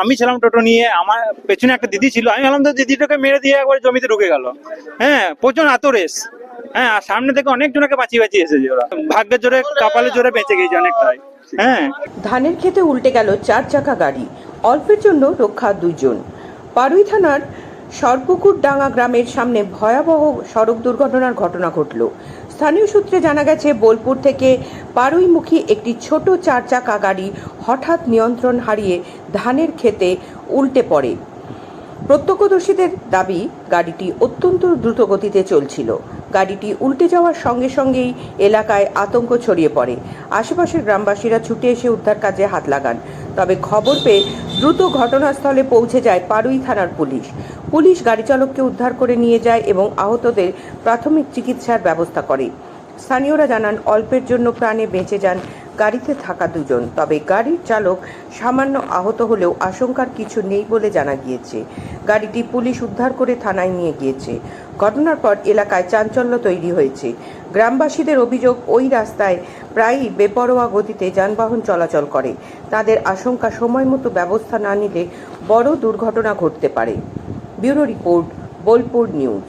আমি ছিলাম টোটো নিয়ে, আমার পেছনে একটা দিদি ছিল, আমি ভাবলাম দিদিটাকে মেরে দিয়ে একবার জমিতে ঢুকে গেল। হ্যাঁ প্রচুর এত রেস হ্যাঁ আর সামনে থেকে অনেক জনকে বাঁচিয়ে বাঁচিয়ে এসেছে ওরা। ভাগ্যের জোরে, কপালের জোরে বেঁচে গেছে অনেকটাই। হ্যাঁ। ধানের খেতে উল্টে গেল চার চাকা গাড়ি, অল্পের জন্য রক্ষা দুইজন। পারুই থানার সরপুকুর ডাঙ্গা গ্রামের সামনে ভয়াবহ সড়ক দুর্ঘটনার ঘটনা ঘটল। স্থানীয় সূত্রে জানা গেছে, বোলপুর থেকে পাড়ুইমুখী একটি ছোট চার চাকা গাড়ি হঠাৎ নিয়ন্ত্রণ হারিয়ে ধানের খেতে উল্টে পড়ে। প্রত্যক্ষদর্শীদের দাবি, গাড়িটি অত্যন্ত দ্রুত গতিতে চলছিল। গাড়িটি উল্টে যাওয়ার সঙ্গে সঙ্গেই এলাকায় আতঙ্ক ছড়িয়ে পড়ে। আশেপাশের গ্রামবাসীরা ছুটে এসে উদ্ধার কাজে হাত লাগান। তবে খবর পেয়ে দ্রুত ঘটনাস্থলে পৌঁছে যায় পাড়ুই থানার পুলিশ। পুলিশ গাড়ি চালককে উদ্ধার করে নিয়ে যায় এবং আহতদের প্রাথমিক চিকিৎসার ব্যবস্থা করে। স্থানীয়রা জানান, অল্পের জন্য প্রাণে বেঁচে যান, গাড়িতে থাকা দুজন। তবে গাড়ির চালক সামান্য আহত হলেও আশঙ্কার কিছু নেই বলে জানা গিয়েছে। গাড়িটি পুলিশ উদ্ধার করে থানায় নিয়ে গিয়েছে। ঘটনার পর এলাকায় চাঞ্চল্য তৈরি হয়েছে। গ্রামবাসীদের অভিযোগ, ওই রাস্তায় প্রায়ই বেপরোয়া গতিতে যানবাহন চলাচল করে। তাদের আশঙ্কা সময় মতো ব্যবস্থা না নিলে বড় দুর্ঘটনা ঘটতে পারে। Bureau report Bolpur news.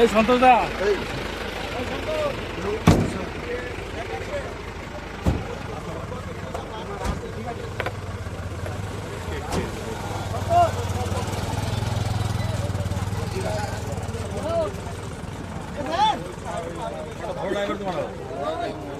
এই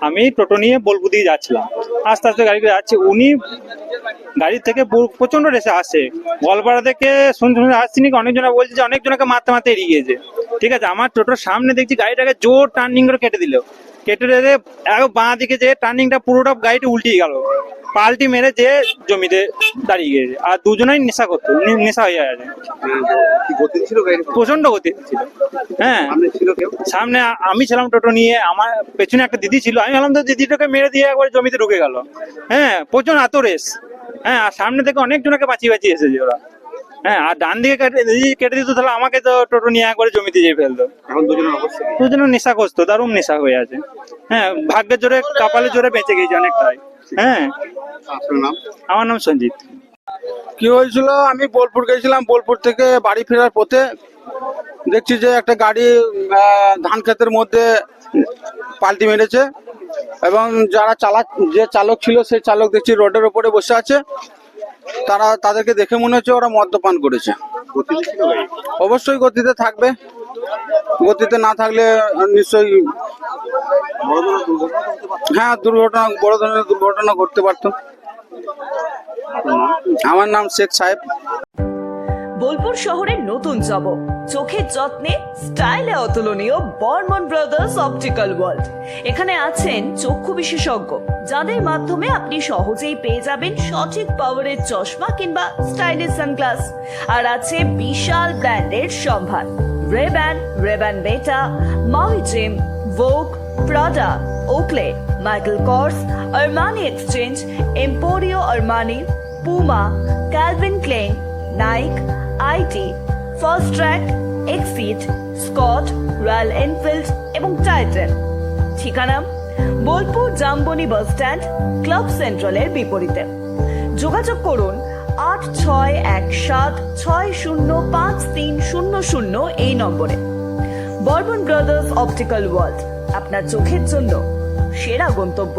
আমি টোটো নিয়ে বোলপুর দিয়ে যাচ্ছিলাম। আস্তে আস্তে গাড়ি করে যাচ্ছে। উনি গাড়ির থেকে পুরো- প্রচণ্ড রেসে আসে। গলপাড়া থেকে শুনতে শুনতে আসছি নাকি? অনেকজনে বলছে যে অনেকজনকে মারতে মারতে এড়িয়ে গিয়েছে। ঠিক আছে, আমার টোটোর সামনে দেখছি গাড়িটাকে জোর টার্নিং করে কেটে দিল। কেটে দিলে বাঁ দিকে যে টার্নিংটা পুরোটা গাড়িটা উল্টিয়ে গেল। পাল্টি মেরে যে জমিতে দাঁড়িয়ে গিয়েছে আর দুজনেই নেশা করতো নেশা হয়ে গেছে। গাড়ি প্রচণ্ড গতি ছিল। হ্যাঁ। সামনে আমি ছিলাম টোটো নিয়ে আমার পেছনে একটা দিদি ছিল। আমি ভাবলাম তো দিদিটাকে মেরে দিয়ে একবার জমিতে ঢুকে গেল। হ্যাঁ প্রচুর এত রেস হ্যাঁ আর সামনে থেকে অনেক জনকে বাঁচিয়ে বাঁচিয়ে এসেছে ওরা। হ্যাঁ আর ডান দিকে কেটে দিত তাহলে আমাকে তো টোটো নিয়ে একবারে জমিতে যেয়ে ফেলতো। দুজনের নেশা করতো দারুণ নেশা হয়ে আছে। হ্যাঁ ভাগ্যের জোরে কপালের জোরে বেঁচে গেছে অনেকটাই। হ্যাঁ আমার নাম সঞ্জিত। কি হয়েছিল? আমি বোলপুর গেছিলাম বোলপুর থেকে বাড়ি ফেরার পথে দেখছি যে একটা গাড়ি ধান ক্ষেতের মধ্যে পাল্টি মেরেছে এবং যারা চালা যে চালক ছিল সেই চালক দেখছি রোডের ওপরে বসে আছে। তারা তাদেরকে দেখে মনে হচ্ছে ওরা মদ্যপান করেছে। অবশ্যই গতিতে থাকবে। গতিতে না থাকলে নিশ্চয়ই হ্যাঁ দুর্ঘটনা, বড় ধরনের দুর্ঘটনা ঘটতে পারতো। আমার নাম শেখ সাহেব। বোলপুর শহরের নতুন জব। চোখের যত্নে, স্টাইলে অতুলনীয় বর্মন ব্রাদার্স অপটিক্যাল ওয়ার্ল্ড। এখানে আছেন চক্ষু বিশেষজ্ঞ, যাদের মাধ্যমে আপনি সহজেই পেয়ে যাবেন সঠিক পাওয়ারের চশমা কিংবা স্টাইলিশ সানগ্লাস। আর আছে বিশাল ব্র্যান্ডের সম্ভার। রেব্যান রেব্যান বেটা Maui Jim Vogue Prada Oakley Michael Kors Armani Exchange Emporio Armani Puma Calvin Klein Nike IT Fastrack exit Scott Royal Enfield এবং টাইটেন ঠিকানা Bolpur Jambuni bus stand, club সেন্ট্রালের বিপরীতে। যোগাযোগ করুন আট ছয় এক সাত ছয় শূন্য পাঁচ তিন শূন্য শূন্য এই নম্বরে। বর্মন ব্রাদার্স অপটিক্যাল ওয়ার্ল্ড আপনার চোখের জন্য সেরা গন্তব্য।